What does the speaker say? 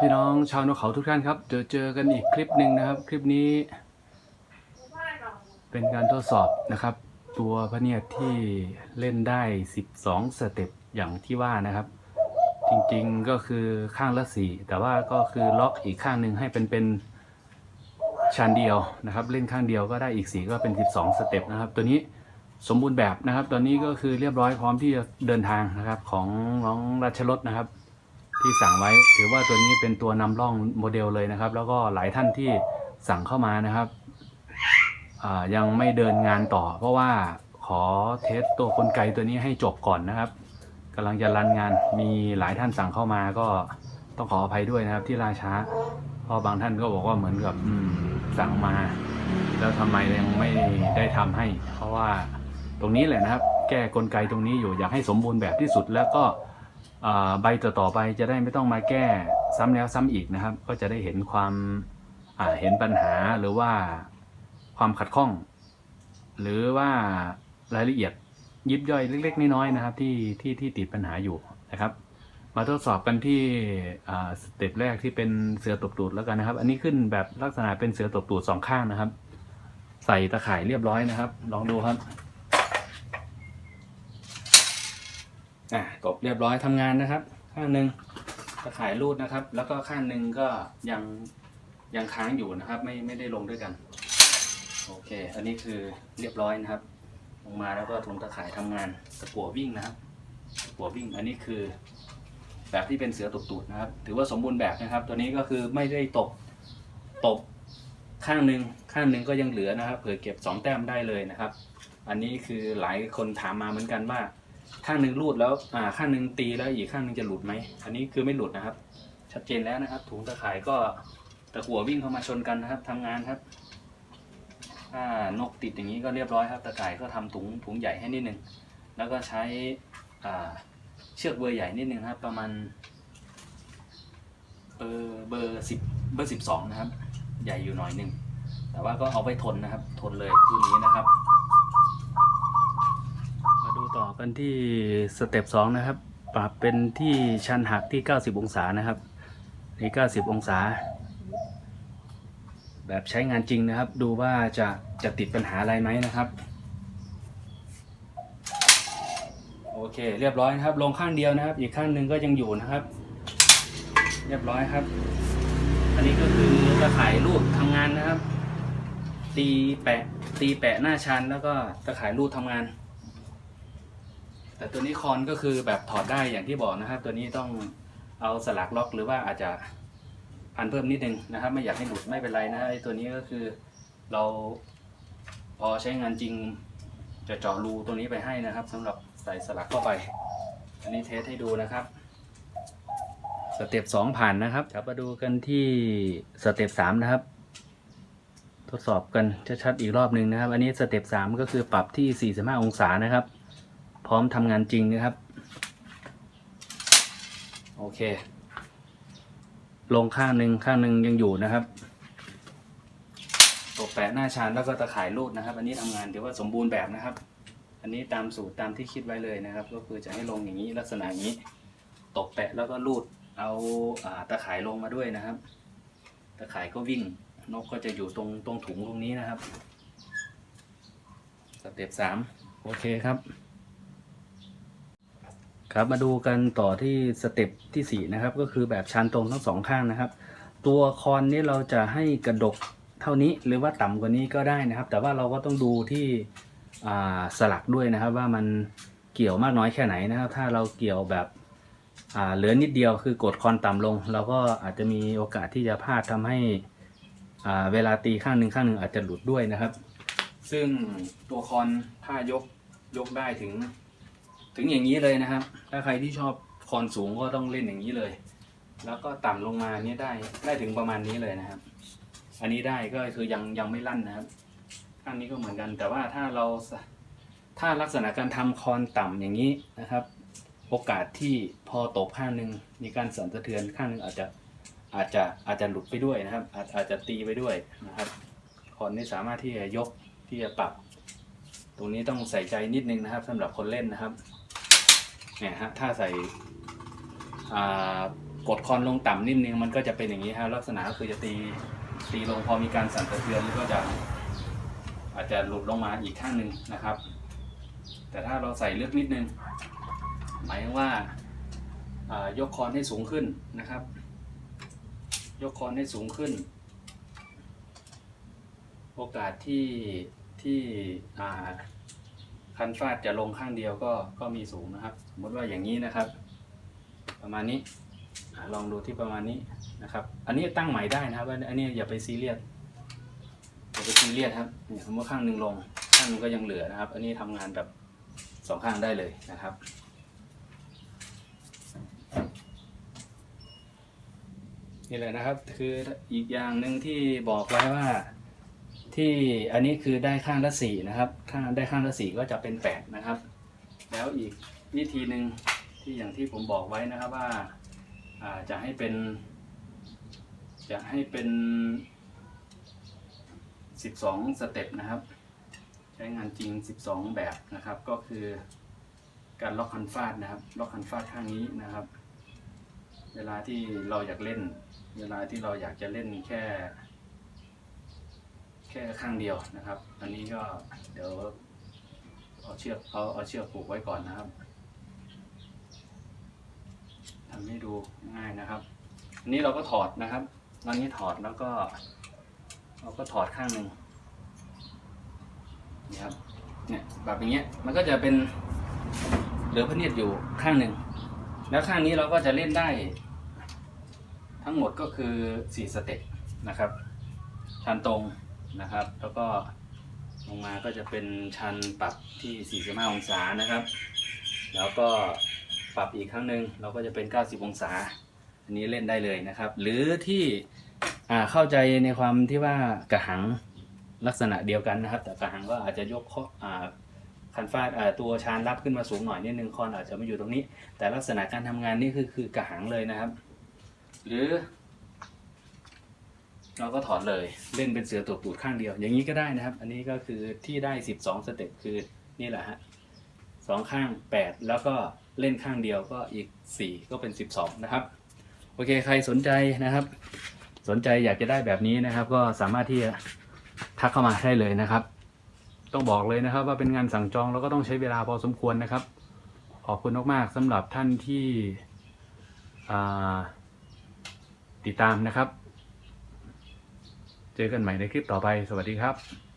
พี่น้องชาวนกเขาทุกท่านครับเจอเจอกันอีกคลิปหนึ่งนะครับ คลิปนี้ เป็นการทดสอบนะครับ ตัวพระเนียดที่เล่นได้ 12 สเต็ปอย่างที่ว่านะครับ จริงๆก็คือข้างละสี่แต่ว่าก็คือล็อกอีกข้างหนึ่งให้เป็นเป็นชั้นเดียวนะครับ เล่นข้างเดียวก็ได้อีกสี่ก็เป็น 12 สเต็ปนะครับ ตัวนี้สมบูรณ์แบบนะครับ ตอนนี้ก็คือเรียบร้อยพร้อมที่จะเดินทางนะครับของน้องราชรถนะครับ ที่สั่งไว้ ถือว่าตัวนี้เป็นตัวนำร่องโมเดลเลยนะครับ แล้วก็หลายท่านที่สั่งเข้ามานะครับยังไม่เดินงานต่อ เพราะว่าขอเทสตัวกลไกตัวนี้ให้จบก่อนนะครับกำลังจะรันงานมีหลายท่านสั่งเข้ามาก็ต้องขออภัยด้วยนะครับที่ล่าช้าเพราะบางท่านก็บอกว่าเหมือนกับสั่งมา แล้วทำไมยังไม่ได้ทำให้ เพราะว่าตรงนี้แหละนะครับ แก้กลไกตรงนี้อยู่อยากให้สมบูรณ์แบบที่สุดแล้วก็ ใบต่อๆไปจะได้ไม่ต้องมาแก้ซ้ำแล้วซ้ำอีกนะครับ ก็จะได้เห็นความเห็นปัญหาหรือว่าความขัดข้อง หรือว่ารายละเอียดยิบย่อยเล็ก ๆ น้อยๆนะครับที่ที่ที่ติดปัญหาอยู่นะครับ มาทดสอบกันที่สเต็ปแรกที่เป็นเสือตบตูดแล้วกันนะครับ อันนี้ขึ้นแบบลักษณะเป็นเสือตบตูดสองข้างนะครับ ใส่ตะข่ายเรียบร้อยนะครับ ลองดูครับ อะกบเรียบร้อยทำงานนะครับ ข้างหนึ่งตะข่ายรูดนะครับ แล้วก็ข้างหนึ่งก็ยังยังค้างอยู่นะครับ ไม่ไม่ได้ลงด้วยกัน โอเค อันนี้คือเรียบร้อยนะครับ ลงมาแล้วก็ถุงตะข่ายทำงานตะกั่ววิ่งนะครับตะกั่ววิ่งอันนี้คือ แบบที่เป็นเสือตบตูดนะครับ ถือว่าสมบูรณ์แบบนะครับ ตัวนี้ก็คือไม่ได้ตกตกข้างหนึ่งข้างหนึ่งก็ยังเหลือนะครับเผื่อเก็บสองแต้มได้เลยนะครับ อันนี้คือหลายคนถามมาเหมือนกันว่า ข้างหนึ่งรูดแล้วอ่าข้างหนึ่งตีแล้วอีกข้างหนึ่งจะหลุดไหมอันนี้คือไม่หลุดนะครับ ชัดเจนแล้วนะครับ ถุงตะข่ายก็ตะกั่ววิ่งเข้ามาชนกันนะครับทำงานครับถ้านกติดอย่างนี้ก็เรียบร้อยครับ ตะข่ายก็ทำถุงถุงใหญ่ให้นิดนึงแล้วก็ใช้อ่าเชือกเบอร์ใหญ่นิดนึงครับ ประมาณเบอร์เบอร์สิบเบอร์สิบสองนะครับ ใหญ่อยู่หน่อยหนึงแต่ว่าก็เอาไปทนนะครับ ทนเลยรุ่นนี้นะครับ กันที่สเต็ปสองนะครับ ปรับเป็นที่ชันหักที่ 90 องศานะครับนี่90 องศา แบบใช้งานจริงนะครับ ดูว่าจะจะติดปัญหาอะไรไหมนะครับ โอเค เรียบร้อยนะครับ ลงข้างเดียวนะครับ อีกข้างหนึ่งก็ยังอยู่นะครับ เรียบร้อยครับ อันนี้ก็คือตะข่ายรูดทำงานนะครับ ตีแปะตีแปะหน้าชันแล้วก็ตะข่ายรูดทำงาน แต่ตัวนี้คอนก็คือแบบถอดได้อย่างที่บอกนะครับ ตัวนี้ต้องเอาสลักล็อกหรือว่าอาจจะพันเพิ่มนิดนึงนะครับ ไม่อยากให้หลุดไม่เป็นไรนะไอ้ตัวนี้ก็คือเราพอใช้งานจริงจะเจาะรูตัวนี้ไปให้นะครับสำหรับใส่สลักเข้าไป อันนี้เทสให้ดูนะครับสเต็ปสองผ่านนะครับกลับมาดูกันที่สเต็ปสามนะครับ ทดสอบกันชัดๆอีกรอบหนึ่งนะครับ อันนี้สเต็ปสามก็คือปรับที่ 45 องศานะครับ ร้อมทำงานจริงนะครับ โอเค ลงข้างหนึ่งข้างหนึ่งยังอยู่นะครับตกแปะหน้าชานแล้วก็ตะข่ายรูดนะครับ อันนี้ทำงานถือว่าสมบูรณ์แบบนะครับ อันนี้ตามสูตรตามที่คิดไว้เลยนะครับ ก็คือจะให้ลงอย่างนี้ลักษณะนี้ตกแปะแล้วก็รูดเอาอาตะข่ายลงมาด้วยนะครับ ตะข่ายก็วิ่งนกก็จะอยู่ตรงตรงถุงตรงนี้นะครับสเต็ปสามโอเคครับ ครับมาดูกันต่อที่สเต็ปที่สี่นะครับ ก็คือแบบชันตรงทั้งสองข้างนะครับ ตัวคอนนี้เราจะให้กระดกเท่านี้หรือว่าต่ำกว่านี้ก็ได้นะครับ แต่ว่าเราก็ต้องดูที่สลักด้วยนะครับ ว่ามันเกี่ยวมากน้อยแค่ไหนนะครับ ถ้าเราเกี่ยวแบบเหลือนิดเดียวคือกดคอนต่ำลง เราก็อาจจะมีโอกาสที่จะพลาดทำให้เวลาตีข้างหนึ่งข้างหนึ่งอาจจะหลุดด้วยนะครับ ซึ่งตัวคอนถ้ายกยกได้ถึง ถึงอย่างนี้เลยนะครับ ถ้าใครที่ชอบคอนสูงก็ต้องเล่นอย่างนี้เลย แล้วก็ต่ำลงมาเนี่ยได้ได้ถึงประมาณนี้เลยนะครับ อันนี้ได้ก็คือยังยังไม่ลั่นนะครับข้างนี้ก็เหมือนกัน แต่ว่าถ้าเราถ้าลักษณะการทำคอนต่ำอย่างนี้นะครับ โอกาสที่พอตกข้างหนึ่งมีการสั่นสะเทือนข้างหนึ่งอาจจะอาจจะอาจจะหลุดไปด้วยนะครับ อาจอาจจะตีไปด้วยนะครับคอนนี่สามารถที่จะยกที่จะปรับ ตรงนี้ต้องใส่ใจนิดนึงนะครับสำหรับคนเล่นนะครับเนี่ยฮะถ้าใส่กดคอนลงต่ำนิดนึงมันก็จะเป็นอย่างนี้ครับลักษณะก็คือจะตีตีลงพอมีการสั่นสะเทือนก็จะ อาจจะหลุดลงมาอีกข้างหนึ่งนะครับ แต่ถ้าเราใส่ลึกนิดนึง หมายว่าอ่ายกคอนให้สูงขึ้นนะครับ ยกคอนให้สูงขึ้น โอกาสที่ ที่คันฟาดจะลงข้างเดียวก็ก็มีสูงนะครับ สมมติว่าอย่างนี้นะครับ ประมาณนี้ลองดูที่ประมาณนี้นะครับ อันนี้ตั้งใหม่ได้นะครับ อันนี้อย่าไปซีเรียสอย่าไปซีเรียสครับเนี่ยสมมติข้างหนึ่งลง ข้างนึงก็ยังเหลือนะครับ อันนี้ทำงานแบบสองข้างได้เลยนะครับนี่แหละนะครับ คืออีกอย่างหนึ่งที่บอกไว้ว่า ที่อันนี้คือได้ข้างละสี่นะครับข้างได้ข้างละสี่ก็จะเป็นแปดนะครับ แล้วอีกวิธีหนึ่งที่อย่างที่ผมบอกไว้นะครับว่าาจะให้เป็น จะให้เป็นสิบสองสเต็ปนะครับ ใช้งานจริงสิบสองแบบนะครับ ก็คือการล็อกคันฟาดนะครับ ล็อกคันฟาดข้างนี้นะครับ เวลาที่เราอยากเล่น เวลาที่เราอยากจะเล่นแค่ แค่ข้างเดียวนะครับ อันนี้ก็เดี๋ยวเอาเชือกเอาเอาเชือกผูกไว้ก่อนนะครับทำให้ดูง่ายนะครับ อันนี้เราก็ถอดนะครับตอนนี้ถอดแล้วก็ เราก็ถอดข้างหนึ่งนี่ครับ เนี่ยแบบอย่างเงี้ย มันก็จะเป็นเหลือพระเนียดอยู่ข้างหนึ่ง แล้วข้างนี้เราก็จะเล่นได้ ทั้งหมดก็คือสี่สเต็ปนะครับชันตรง นะครับ แล้วก็ลงมาก็จะเป็นชันปรับที่ 45 องศานะครับ แล้วก็ปรับอีกครั้งหนึ่งเราก็จะเป็น 90 องศา อันนี้เล่นได้เลยนะครับ หรือที่อ่าเข้าใจในความที่ว่ากระหังลักษณะเดียวกันนะครับ แต่กระหังก็อาจจะยกข้ออ่าคันฟาดตัวชานรับขึ้นมาสูงหน่อยนิดนึงคอนอาจจะไม่อยู่ตรงนี้ แต่ลักษณะการทำงานนี่คือคือกระหังเลยนะครับ หรือ เราก็ถอดเลยเล่นเป็นเสือตัวปูดข้างเดียว อย่างนี้ก็ได้นะครับ อันนี้ก็คือที่ได้ 12 สเต็ปคือนี่แหละฮะสองข้าง 8 แล้วก็เล่นข้างเดียวก็อีก 4 ก็เป็น 12 นะครับ โอเคใครสนใจนะครับ สนใจอยากจะได้แบบนี้นะครับ ก็สามารถที่จะทักเข้ามาได้เลยนะครับ ต้องบอกเลยนะครับ ว่าเป็นงานสั่งจองแล้วก็ต้องใช้เวลาพอสมควรนะครับ ขอบคุณมากๆสำหรับท่านที่ติดตามนะครับ เจอกันใหม่ในคลิปต่อไป สวัสดีครับ